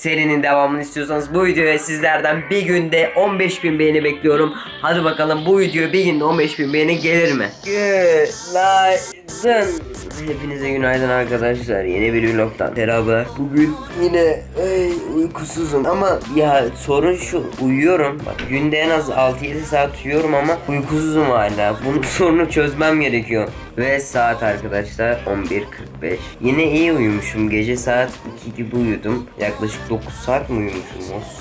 Serinin devamını istiyorsanız bu videoya sizlerden bir günde 15.000 beğeni bekliyorum. Hadi bakalım bu video bir günde 15.000 beğeni gelir mi? Günaydın. Hepinize günaydın arkadaşlar. Yeni bir vlogdan merhaba. Bugün yine ay, uykusuzum ama ya sorun şu uyuyorum. Bak günde en az 6-7 saat uyuyorum ama uykusuzum hala. Bunun sorunu çözmem gerekiyor. Ve saat arkadaşlar 11.45. Yine iyi uyumuşum. Gece saat 2 gibi uyudum. Yaklaşık 9 saat mi uyumuşum?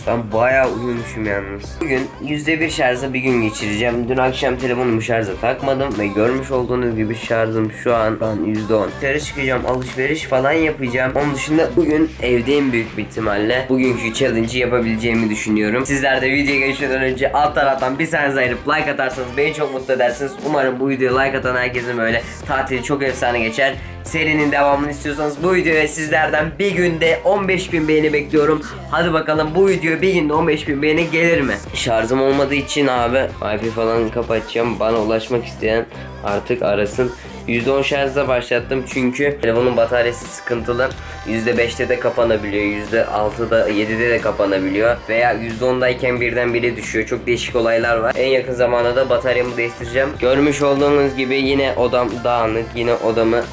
Ben bayağı uyumuşum yalnız. Bugün %1 şarjla bir gün geçireceğim. Dün akşam telefonumu şarja takmadım ve görmüş olduğunuz gibi şarjım şu an, an %10. Dışarı çıkacağım, alışveriş falan yapacağım. Onun dışında bugün evdeyim büyük bir ihtimalle. Bugünkü challenge'ı yapabileceğimi düşünüyorum. Sizler de videoya geçmeden önce alt taraftan bir saniye ayırıp like atarsanız beni çok mutlu edersiniz. Umarım bu videoya like atan herkesin böyle tatili çok efsane geçer. Serinin devamını istiyorsanız bu videoya sizlerden bir günde 15.000 beğeni bekliyorum. Hadi bakalım bu video bir günde 15.000 beğeni gelir mi? Şarjım olmadığı için abi Wi-Fi falan kapatacağım. Bana ulaşmak isteyen artık arasın. %10 şarjla başlattım çünkü telefonun bataryası sıkıntılı. %5'te de kapanabiliyor, %6'da 7'de de kapanabiliyor veya %10'dayken birden bire düşüyor. Çok değişik olaylar var. En yakın zamanda da bataryamı değiştireceğim. Görmüş olduğunuz gibi yine odam dağınık. Yine odamı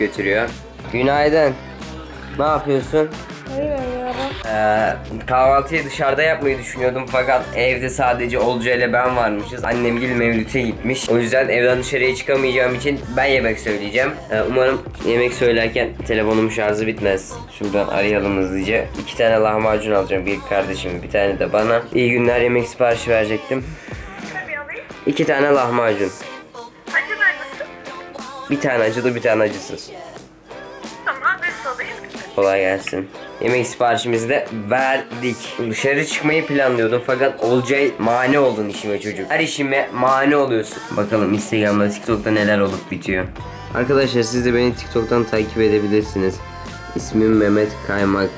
götürüyor. Günaydın. Ne yapıyorsun? Ee, kahvaltıyı dışarıda yapmayı düşünüyordum fakat evde sadece Olca ile ben varmışız. Annem gil Mevlüt'e gitmiş. O yüzden evden dışarıya çıkamayacağım için ben yemek söyleyeceğim. Ee, umarım yemek söylerken telefonum şarjı bitmez. Şuradan arayalım hızlıca. İki tane lahmacun alacağım. Bir kardeşime bir tane de bana. İyi günler yemek siparişi verecektim. İki tane lahmacun. Bir tane acılı bir tane acısız. Tamam adresi alayım. Kolay gelsin. Yemek siparişimizi de verdik. Dışarı çıkmayı planlıyordum fakat Olcay mani oldun işime çocuk. Her işime mani oluyorsun. Bakalım Instagram'da TikTok'ta neler olup bitiyor. Arkadaşlar siz de beni TikTok'tan takip edebilirsiniz. İsmim Mehmet Kaymak.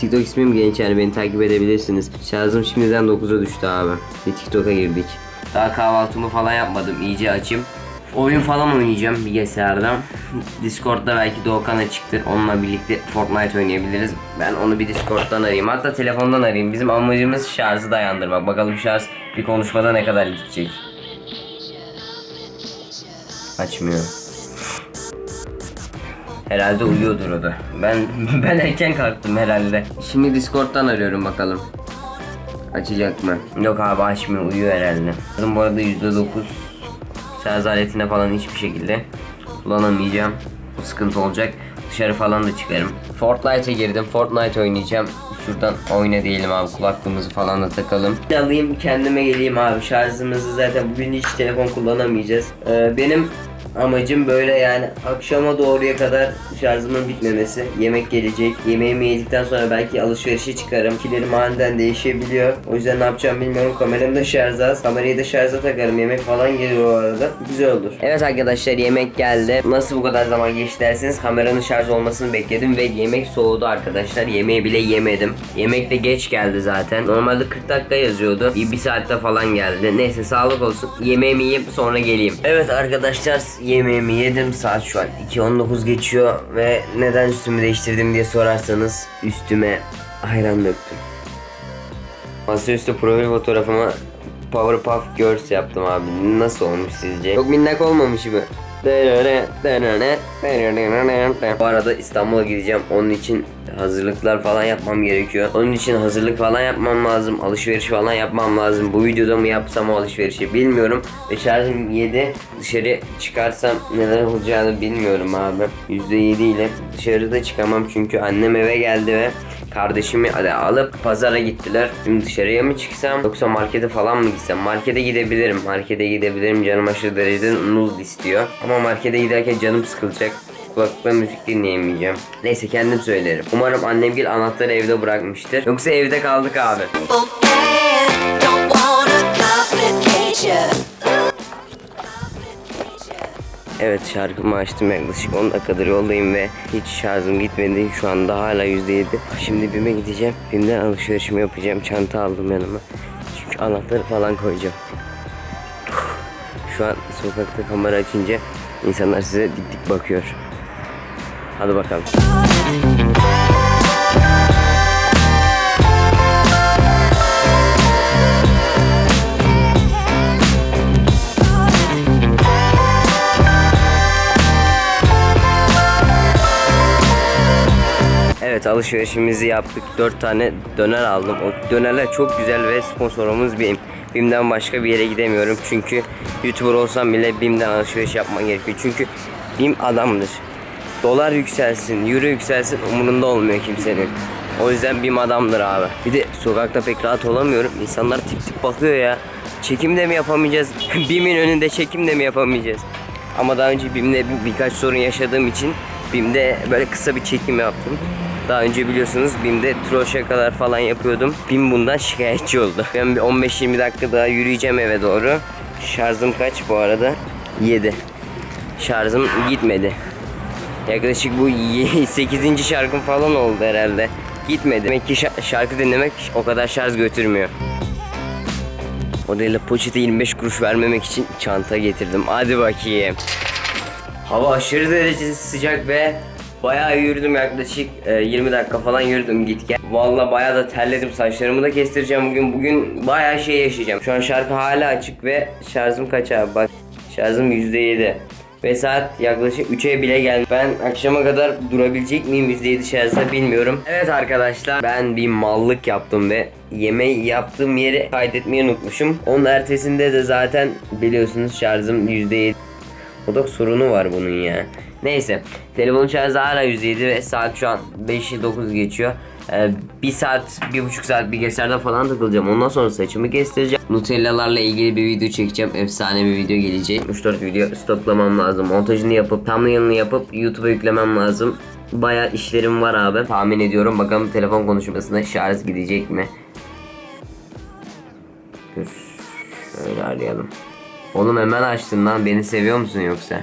TikTok ismim Gençer beni takip edebilirsiniz. Şarjım şimdiden 9'a düştü abi. Bir TikTok'a girdik. Daha kahvaltımı falan yapmadım. iyice açım. Oyun falan oynayacağım bilgisayardan. Discord'da belki Doğukan açıktır. Onunla birlikte Fortnite oynayabiliriz. Ben onu bir Discord'dan arayayım. Hatta telefondan arayayım. Bizim amacımız şarjı dayandırmak. Bakalım şarj bir konuşmada ne kadar gidecek. Açmıyor. Herhalde uyuyordur o da. Ben ben erken kalktım herhalde. Şimdi Discord'dan arıyorum bakalım. Açacak mı? Yok abi açmıyor uyuyor herhalde. Bu arada %9 şarj aletine falan hiçbir şekilde kullanamayacağım. Bu sıkıntı olacak. Dışarı falan da çıkarım. Fortnite'a girdim. Fortnite oynayacağım. Şuradan oyna diyelim abi kulaklığımızı falan da takalım. Alayım kendime geleyim abi şarjımızı zaten bugün hiç telefon kullanamayacağız. Ee, benim amacım böyle yani akşama doğruya kadar şarjımın bitmemesi. Yemek gelecek. Yemeğimi yedikten sonra belki alışverişe çıkarım. Kilerim aniden değişebiliyor. O yüzden ne yapacağım bilmiyorum. Kameram da şarj az. Kamerayı da şarja takarım. Yemek falan geliyor o arada. Güzel olur. Evet arkadaşlar yemek geldi. Nasıl bu kadar zaman geçti derseniz kameranın şarj olmasını bekledim ve yemek soğudu arkadaşlar. Yemeği bile yemedim. Yemek de geç geldi zaten. Normalde 40 dakika yazıyordu. Bir, bir saatte falan geldi. Neyse sağlık olsun. Yemeğimi yiyip sonra geleyim. Evet arkadaşlar yemeğimi yedim. Saat şu an 2.19 geçiyor ve neden üstümü değiştirdim diye sorarsanız üstüme ayran döktüm. Masaüstü profil fotoğrafıma Powerpuff Girls yaptım abi. Nasıl olmuş sizce? Çok minnak olmamış mı? Bu arada İstanbul'a gideceğim. Onun için hazırlıklar falan yapmam gerekiyor. Onun için hazırlık falan yapmam lazım. Alışveriş falan yapmam lazım. Bu videoda mı yapsam o alışverişi bilmiyorum. Ve şarjım 7. Dışarı çıkarsam neler olacağını bilmiyorum abi. %7 ile dışarıda çıkamam çünkü annem eve geldi ve kardeşimi alıp pazara gittiler. Şimdi dışarıya mı çıksam yoksa markete falan mı gitsem? Markete gidebilirim. Markete gidebilirim. Canım aşırı derecede noodle istiyor. Ama markete giderken canım sıkılacak. Kulaklıkla müzik dinleyemeyeceğim. Neyse kendim söylerim. Umarım annemgil anahtarı evde bırakmıştır. Yoksa evde kaldık abi. Evet şarkımı açtım yaklaşık 10 dakikadır yoldayım ve hiç şarjım gitmedi. Şu anda hala %7. Şimdi BİM'e gideceğim. BİM'den alışverişimi yapacağım. Çanta aldım yanıma. Çünkü anahtarı falan koyacağım. Şu an sokakta kamera açınca insanlar size dik dik bakıyor. Hadi bakalım. Evet alışverişimizi yaptık. 4 tane döner aldım. O dönerler çok güzel ve sponsorumuz BİM. BİM'den başka bir yere gidemiyorum. Çünkü YouTuber olsam bile BİM'den alışveriş yapman gerekiyor. Çünkü BİM adamdır. Dolar yükselsin, euro yükselsin umurunda olmuyor kimsenin. O yüzden BİM adamdır abi. Bir de sokakta pek rahat olamıyorum. İnsanlar tip tip bakıyor ya. Çekim de mi yapamayacağız? BİM'in önünde çekim de mi yapamayacağız? Ama daha önce BİM'de bir, birkaç sorun yaşadığım için BİM'de böyle kısa bir çekim yaptım. Daha önce biliyorsunuz BİM'de troll şakalar falan yapıyordum. BİM bundan şikayetçi oldu. Ben bir 15-20 dakika daha yürüyeceğim eve doğru. Şarjım kaç bu arada? 7. Şarjım gitmedi. Yaklaşık bu 8. şarkım falan oldu herhalde. Gitmedi. Demek ki şa- şarkı dinlemek o kadar şarj götürmüyor. O değil poşete 25 kuruş vermemek için çanta getirdim. Hadi bakayım. Hava aşırı derecede sıcak ve bayağı yürüdüm yaklaşık e, 20 dakika falan yürüdüm git gel. Valla bayağı da terledim saçlarımı da kestireceğim bugün. Bugün bayağı şey yaşayacağım. Şu an şarkı hala açık ve şarjım kaç abi bak. Şarjım %7. Ve saat yaklaşık 3'e bile geldi. Ben akşama kadar durabilecek miyim %7 şarjda bilmiyorum. Evet arkadaşlar ben bir mallık yaptım ve yemeği yaptığım yeri kaydetmeyi unutmuşum. Onun ertesinde de zaten biliyorsunuz şarjım %7 Odak sorunu var bunun ya. Neyse. Telefonun şarjı hala 107 ve saat şu an 5'i 9 geçiyor. Ee, bir saat, bir buçuk saat bilgisayarda falan takılacağım. Ondan sonra saçımı kestireceğim. Nutellalarla ilgili bir video çekeceğim. Efsane bir video gelecek. 3-4 video stoklamam lazım. Montajını yapıp, thumbnail'ını yapıp YouTube'a yüklemem lazım. Baya işlerim var abi. Tahmin ediyorum. Bakalım telefon konuşmasında şarj gidecek mi? Dur. Şöyle arayalım. Oğlum hemen açtın lan. Beni seviyor musun yoksa?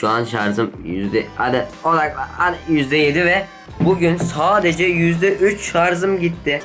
Şu an şarjım yüzde hadi odaklan hadi yüzde yedi ve bugün sadece yüzde üç şarjım gitti.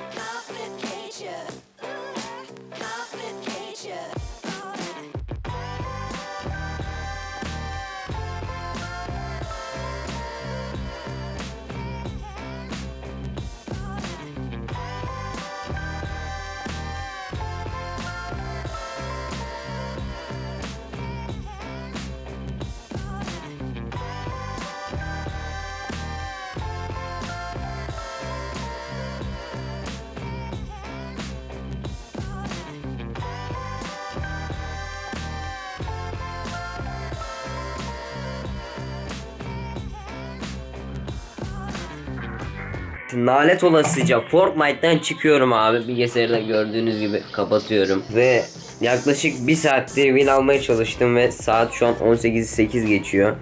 Nalet olasıca Fortnite'dan çıkıyorum abi. Bilgisayarda gördüğünüz gibi kapatıyorum. Ve yaklaşık bir saattir win almaya çalıştım ve saat şu an 18.08 geçiyor.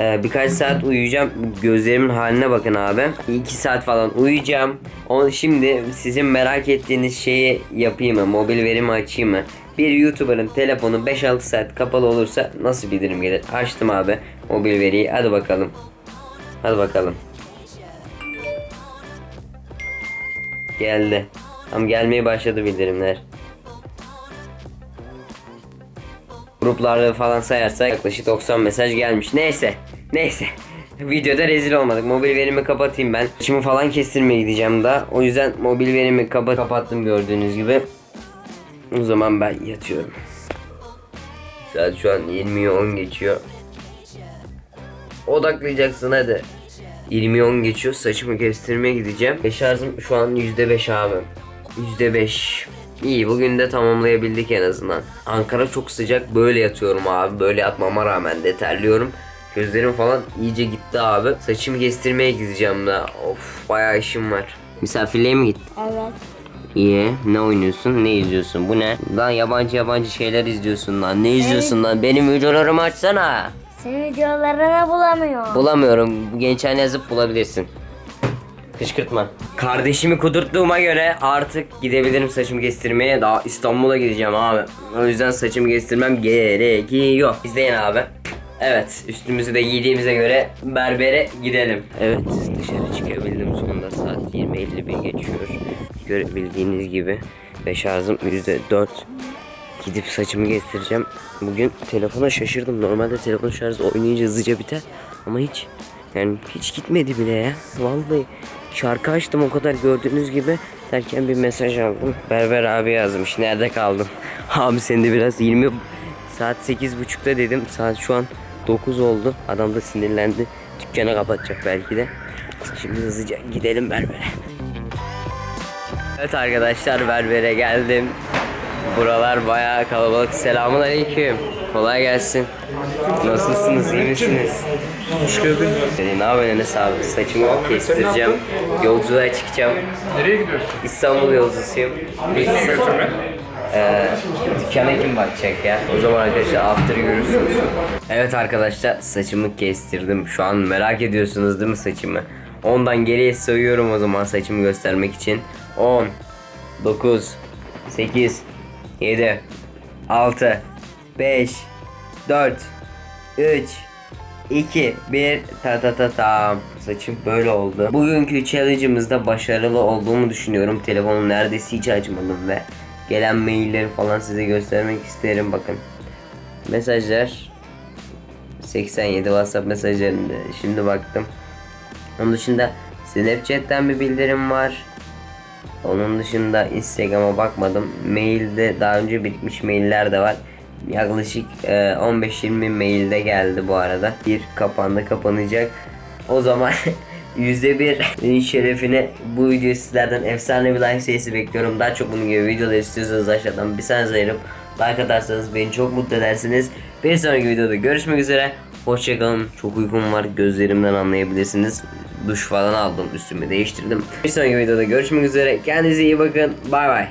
Ee, birkaç saat uyuyacağım. Gözlerimin haline bakın abi. 2 saat falan uyuyacağım. Onu şimdi sizin merak ettiğiniz şeyi yapayım mı? Mobil verimi açayım mı? Bir YouTuber'ın telefonu 5-6 saat kapalı olursa nasıl bildirim gelir? Açtım abi mobil veriyi. Hadi bakalım. Hadi bakalım. Geldi. Tam gelmeye başladı bildirimler. Gruplarda falan sayarsak yaklaşık 90 mesaj gelmiş. Neyse. Neyse. Videoda rezil olmadık. Mobil verimi kapatayım ben. Şimdi falan kestirmeye gideceğim daha. O yüzden mobil verimi kapa kapattım gördüğünüz gibi. O zaman ben yatıyorum. Saat şu an 20'ye 10 geçiyor. Odaklayacaksın hadi. 20'ye 10 geçiyor. Saçımı kestirmeye gideceğim. Ve şarjım şu an %5 abi. %5. İyi bugün de tamamlayabildik en azından. Ankara çok sıcak. Böyle yatıyorum abi. Böyle yatmama rağmen de terliyorum. Gözlerim falan iyice gitti abi. Saçımı kestirmeye gideceğim da. Of bayağı işim var. Misafirliğe mi gittin? Evet. İyi. Ne oynuyorsun? Ne izliyorsun? Bu ne? Lan yabancı yabancı şeyler izliyorsun lan. Ne izliyorsun lan? Benim videolarımı açsana. Senin videolarını bulamıyorum. Bulamıyorum. Gençhan yazıp bulabilirsin. Kışkırtma. Kardeşimi kudurttuğuma göre artık gidebilirim saçımı kestirmeye. Daha İstanbul'a gideceğim abi. O yüzden saçımı kestirmem gerekiyor. İzleyin abi. Evet üstümüzü de giydiğimize göre berbere gidelim. Evet dışarı çıkabildim sonunda saat 20.51 geçiyor. Görebildiğiniz gibi ve şarjım %4. Gidip saçımı kestireceğim. Bugün telefona şaşırdım. Normalde telefon şarjı oynayınca hızlıca biter. Ama hiç yani hiç gitmedi bile ya. Vallahi Şarkı açtım o kadar gördüğünüz gibi derken bir mesaj aldım. Berber abi yazmış. Nerede kaldım? Abi sen de biraz 20 saat 8.30'da dedim. Saat şu an 9 oldu. Adam da sinirlendi. Dükkanı kapatacak belki de. Şimdi hızlıca gidelim berbere. Evet arkadaşlar berbere geldim. Buralar bayağı kalabalık. Selamun aleyküm. Kolay gelsin. Nasılsınız? iyi misiniz? Hoş geldin. Ee, ne yapıyorsun Enes abi? Saçımı kestireceğim. Yolculuğa çıkacağım. Nereye gidiyorsun? İstanbul yolcusuyum. Biz, ee, dükkana kim bakacak ya? O zaman arkadaşlar after görürsünüz. Evet arkadaşlar saçımı kestirdim. Şu an merak ediyorsunuz değil mi saçımı? Ondan geriye sayıyorum o zaman saçımı göstermek için. 10 9 8 7 6 5 4 3 2 1 ta ta ta tam. Saçım böyle oldu. Bugünkü challenge'ımızda başarılı olduğumu düşünüyorum. Telefonumu neredeyse hiç açmadım ve gelen mailleri falan size göstermek isterim. Bakın. Mesajlar. 87 WhatsApp mesajlarında. Şimdi baktım. Onun dışında Snapchat'ten bir bildirim var. Onun dışında Instagram'a bakmadım. Mailde daha önce bitmiş mailler de var. Yaklaşık e, 15-20 mailde geldi bu arada. Bir kapandı kapanacak. O zaman %1 şerefine bu videoyu sizlerden efsane bir like sayısı bekliyorum. Daha çok bunun gibi videolar istiyorsanız aşağıdan bir saniye ayırıp like atarsanız beni çok mutlu edersiniz. Bir sonraki videoda görüşmek üzere. Hoşçakalın. Çok uykum var. Gözlerimden anlayabilirsiniz. Duş falan aldım. Üstümü değiştirdim. Bir sonraki videoda görüşmek üzere. Kendinize iyi bakın. Bay bay.